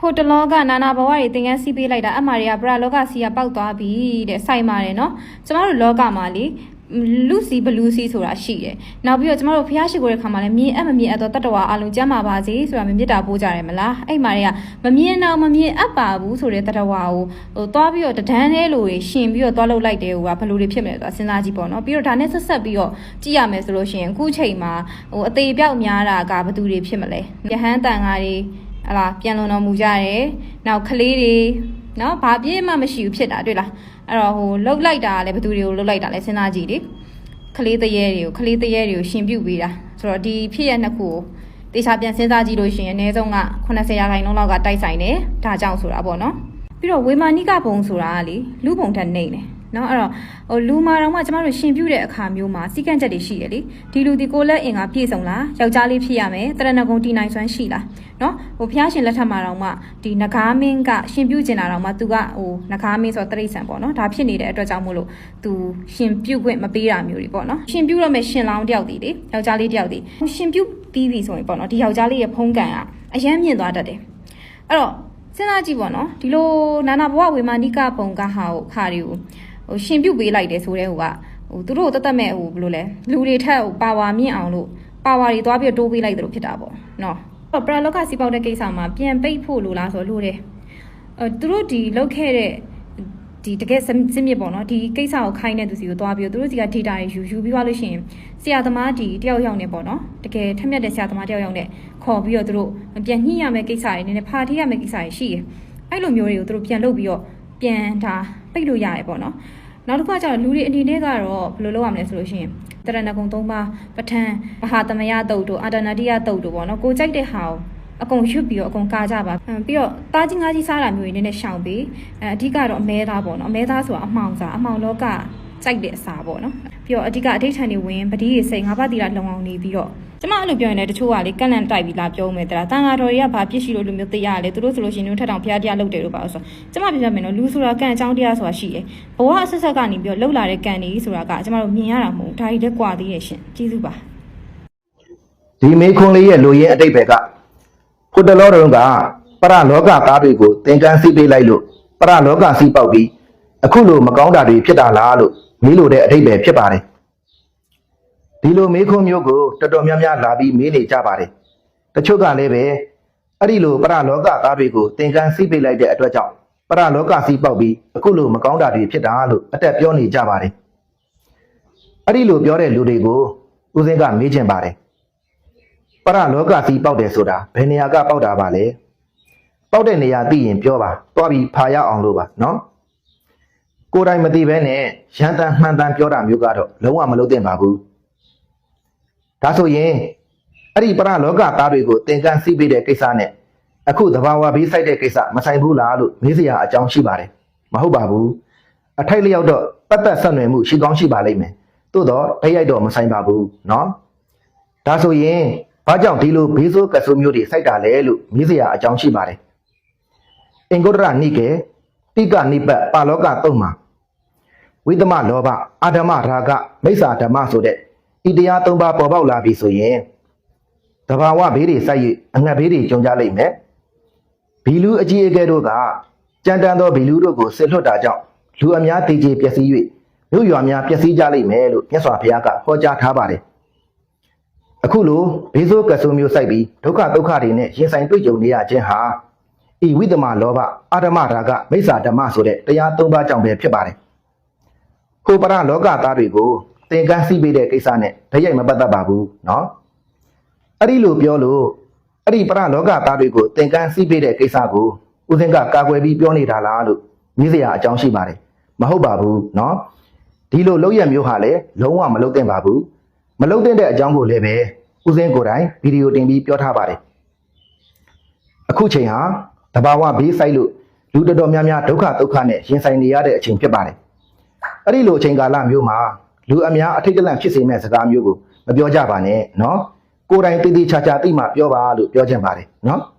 ဟိုတလောကနာနာဘဝတွေသင်ငန်းစီးပေးလိုက်တာအမှားတွေကပရာလောကစီကပောက်သွားပြီတဲ့စိုက်ပါတယ်နော်ကျမတို့လောကမှာလေလူစီဘလူးစီဆိုတာရှိတယ်နောက်ပြီးတော့ကျမတို့ဖះရှိခိုးတဲ့ခါမှာလည်းမြင်အပ်မမြင်အပ်တော့တတ္တဝါအလုံးကျမ်းမာပါစေဆိုတာမြင်မြတ်တာပို့ကြတယ်မလားအဲ့မှာတွေကမမြင်တော့မမြင်အပ်ပါဘူးဆိုတဲ့တတ္တဝါကိုဟိုသွားပြီးတော့တဒန်းသေးလို့ရှင်ပြီးတော့သွားလုပ်လိုက်တယ်ဟိုကဘလူတွေဖြစ်မယ်ဆိုတာစဉ်းစားကြည့်ပေါ့နော်ပြီးတော့ဒါနဲ့ဆက်ဆက်ပြီးတော့ကြည့်ရမယ်ဆိုလို့ရှိရင်အခုချိန်မှာဟိုအသေးပြောက်များတာကဘသူတွေဖြစ်မလဲယဟန်တန်ကားတွေ ဟလာပြန်လုံတော်မူကြတယ်။နောက်ကလေးတွေနော်ဘာပြည့်မှမရှိဘူးဖြစ်တာတွေ့လား။အဲ့တော့ဟိုလှုပ်လိုက်တာကလည်းဘယ်သူတွေကိုလှုပ်လိုက်တာလဲစဉ်းစားကြည့်လေ။ကလေးတရေတွေကိုကလေးတရေတွေကိုရှင်ပြုတ်ပေးတာ။ဆိုတော့ဒီဖြစ်ရနှစ်ခုကိုတေချာပြန်စဉ်းစားကြည့်လို့ရှိရင်အနည်းဆုံးက80ရာခိုင်နှုန်းလောက်ကတိုက်ဆိုင်တယ်။ဒါကြောင့်ဆိုတာပေါ့နော်။ပြီးတော့ဝေမာနိကဘုံဆိုတာကလေလူဘုံထက်နေတယ်။ နော်အဲ့တော့ဟိုလူမာတော်မှကျမတို့ရှင်ပြုတ်တဲ့အခါမျိုးမှာစီကန့်ချက်တွေရှိရလေဒီလူဒီကိုလက်အင်ကပြည့်စုံလားယောက်ျားလေးဖြစ်ရမယ်တရဏဂုံတီနိုင်စွမ်းရှိလားနော်ဟိုဖျားရှင်လက်ထက်မှာတော့မှဒီနဂါမင်းကရှင်ပြုတ်ကျင်တာတော့မှသူကဟိုနဂါမင်းဆိုတော့တရိษံပေါ့နော်ဒါဖြစ်နေတဲ့အတွက်ကြောင့်မို့လို့သူရှင်ပြုတ်ခွင့်မပေးတာမျိုးတွေပေါ့နော်ရှင်ပြုတ်တော့မဲ့ရှင်လောင်းတယောက်တည်လေယောက်ျားလေးတယောက်တည်ရှင်ပြုတ်ပြီးပြီဆိုရင်ပေါ့နော်ဒီယောက်ျားလေးရဲ့ဖုံးကန်ကအရမ်းမြင့်သွားတတ်တယ်အဲ့တော့စဉ်းစားကြည့်ပေါ့နော်ဒီလိုနာနာဘဝဝေမာနိကပုံကဟာကိုခါတွေကို ဟိုရှင်ပြုတ်ပေးလိုက်တယ်ဆိုတဲ့ဟိုကဟိုသူတို့တတ်တတ်မဲ့ဟိုဘယ်လိုလဲလူတွေထက်ဟိုပါဝါမြင့်အောင်လို့ပါဝါတွေသွားပြီးတိုးပေးလိုက်တယ်လို့ဖြစ်တာပေါ့နော်တော့ပရလောကစီပေါက်တဲ့ကိစ္စမှာပြန်ပိတ်ဖို့လိုလားဆိုလို့တယ်အဲသူတို့ဒီလောက်ခဲ့တဲ့ဒီတကယ်စစစ်မြစ်ပေါ့နော်ဒီကိစ္စကိုခိုင်းတဲ့သူစီကိုသွားပြီးတော့သူတို့စီက data တွေယူယူပြီးသွားလို့ရှိရင်ဆရာသမားဒီတယောက်ယောက်နဲ့ပေါ့နော်တကယ်ထက်မြက်တဲ့ဆရာသမားတယောက်ယောက်နဲ့ခေါ်ပြီးတော့သူတို့ပြန်ညှိရမယ့်ကိစ္စတွေနည်းနည်းဖာထိရမယ့်ကိစ္စတွေရှိတယ်အဲ့လိုမျိုးတွေကိုသူတို့ပြန်လုပ်ပြီးတော့ပြန်ဒါ ပိတ်လို့ရတယ်ပေါ့နော်နောက်တစ်ခါကျတော့လူတွေအနေနဲ့ကတော့ဘယ်လိုလုပ်ရမလဲဆိုလို့ရှိရင်တရဏဂုံ၃ပါးပဋ္ဌာန်းမဟာသမယတုတ်တို့အာတနာတိယတုတ်တို့ပေါ့နော်ကိုကြိုက်တဲ့ဟာကိုအကုန်ရွတ်ပြီးတော့အကုန်ကာကြပါအဲပြီးတော့တားကြီးငါးကြီးစားတာမျိုးတွေနည်းနည်းရှောင်ပြီးအဲအဓိကတော့အမဲသားပေါ့နော်အမဲသားဆိုတာအမှောင်စားအမှောင်လောက ကြိုက်တဲ့အစာပေါ့နော်ပြီးတော့အဓိကအဋိဌာန်တွေဝင်ပတိတွေစိတ်ငါးပါးတီလာလုံအောင်နေပြီးတော့ကျမအဲ့လိုပြောရင်လည်းတချို့ကလေကန့်လန့်တိုက်ပြီးလာပြောမယ်တလားတန်ဃာတော်တွေကဘာပြစ်ရှိလို့လူမျိုးသိရလဲသူတို့ဆိုလို့ရှိရင်တို့ထက်တောင်ဖျားတရားလုပ်တယ်လို့ပါလို့ဆိုကျမပြောပြမယ်နော်လူဆိုတာကန့်အကြောင်းတရားဆိုတာရှိတယ်ဘဝအဆက်ဆက်ကနေပြီးတော့လှုပ်လာတဲ့ကန့်နေဆိုတာကကျမတို့မြင်ရတာမဟုတ်ဘူးဒါကြီးတက်ကွာသေးရဲ့ရှင်ကျေးဇူးပါဒီမေခွန်လေးရဲ့လူရင်းအတိတ်ပဲကဖုတလောတော်ကပရလောကသားတွေကိုသင်္ကန်းစီးပေးလိုက်လို့ပရလောကစီးပေါက်ပြီးအခုလိုမကောင်းတာတွေဖြစ်တာလားလို့ မေးလို့တဲ့အတိတ်ပဲဖြစ်ပါတယ်ဒီလိုမေခွန်းမျိုးကိုတော်တော်များများလာပြီးမေးနေကြပါတယ်တချို့ကလည်းပဲအဲ့ဒီလိုပရလောကသားတွေကိုသင်္ကန်းစီးပေးလိုက်တဲ့အတွက်ကြောင့်ပရလောကစီးပေါက်ပြီးအခုလိုမကောင်းတာတွေဖြစ်တာလို့အတက်ပြောနေကြပါတယ်အဲ့ဒီလိုပြောတဲ့လူတွေကိုဦးစင်းကမေးချင်ပါတယ်ပရလောကစီပေါက်တယ်ဆိုတာဘယ်နေရာကပေါက်တာပါလဲပေါက်တဲ့နေရာသိရင်ပြောပါသွားပြီးဖာရအောင်လို့ပါနော် ကိုယ်တိုင်မသိဘဲနဲ့ရန်တန်မှန်တန်ပြောတာမျိုးကတော့လုံးဝမလုပ်သင့်ပါဘူးဒါဆိုရင်အဲ့ဒီပရလောကသားတွေကိုသင်္ကန်းစီးပေးတဲ့ကိစ္စနဲ့အခုသဘာဝဘေးဆိုင်တဲ့ကိစ္စမဆိုင်ဘူးလားလို့မေးစရာအကြောင်းရှိပါတယ်မဟုတ်ပါဘူးအထိုက်လျောက်တော့ပတ်သက်ဆက်နွယ်မှုရှိကောင်းရှိပါလိမ့်မယ်သို့တော့တိုက်ရိုက်တော့မဆိုင်ပါဘူးနော်ဒါဆိုရင်ဘာကြောင့်ဒီလိုဘေးဆိုးကဆူမျိုးတွေစိုက်တာလဲလို့မေးစရာအကြောင်းရှိပါတယ်။အင်္ဂုတ္တရနိကေ တိကနိပတ်ပါလောကသုံးမှာဝိသမလောဘအာဓမ္မရာဂမိစ္ဆာဓမ္မဆိုတဲ့ဤတရားသုံးပါးပေါ်ပေါက်လာပြီဆိုရင်တဘာဝဘေးတွေစိုက်၍အငတ်ဘေးတွေကြုံကြလိမ့်မယ်။ဘီလူအကြီးအကဲတို့ကကြမ်းတမ်းသောဘီလူတို့ကိုဆစ်လွတ်တာကြောင့်လူအများတည်ကြည်ပျက်စီး၍မြို့ရွာများပျက်စီးကြလိမ့်မယ်လို့မြတ်စွာဘုရားကဟောကြားထားပါတယ်။အခုလိုဘေးဆိုးကဆူမျိုးစိုက်ပြီးဒုက္ခဒုက္ခတွေနဲ့ရင်ဆိုင်တွေ့ကြုံနေရခြင်းဟာ ဤဝိသမလောဘအာဓမ္မရာဂမိစ္ဆာဓမ္မဆိုတဲ့တရား၃ပါးကြောင့်ပဲဖြစ်ပါတယ်။ဟိုပရလောကသားတွေကိုသင်္ကန်းစီးပေးတဲ့ကိစ္စနဲ့တရိုက်မပတ်သက်ပါဘူးနော်။အဲ့ဒီလိုပြောလို့အဲ့ဒီပရလောကသားတွေကိုသင်္ကန်းစီးပေးတဲ့ကိစ္စကိုဦးစင်ကကာကွယ်ပြီးပြောနေတာလားလို့မြည်စရာအကြောင်းရှိပါတယ်။မဟုတ်ပါဘူးနော်။ဒီလိုလောက်ရမျိုးဟာလည်းလုံးဝမလုံသင့်ပါဘူး။မလုံသင့်တဲ့အကြောင်းကိုလည်းပဲဦးစင်ကိုယ်တိုင်ဗီဒီယိုတင်ပြီးပြောထားပါတယ်။အခုချိန်ဟာ တဘာဝဘေးဆိုင်လို့လူတော်တော်များများဒုက္ခဒုက္ခနဲ့ရင်ဆိုင်နေရတဲ့အချိန်ဖြစ်ပါတယ်။အဲ့ဒီလိုအချိန်ကာလမျိုးမှာလူအများအထိတ်တလန့်ဖြစ်စေမဲ့စကားမျိုးကိုမပြောကြပါနဲ့နော်။ကိုယ်တိုင်တည်တည်ချာချာသိမှပြောပါလို့ပြောချင်ပါတယ်နော်။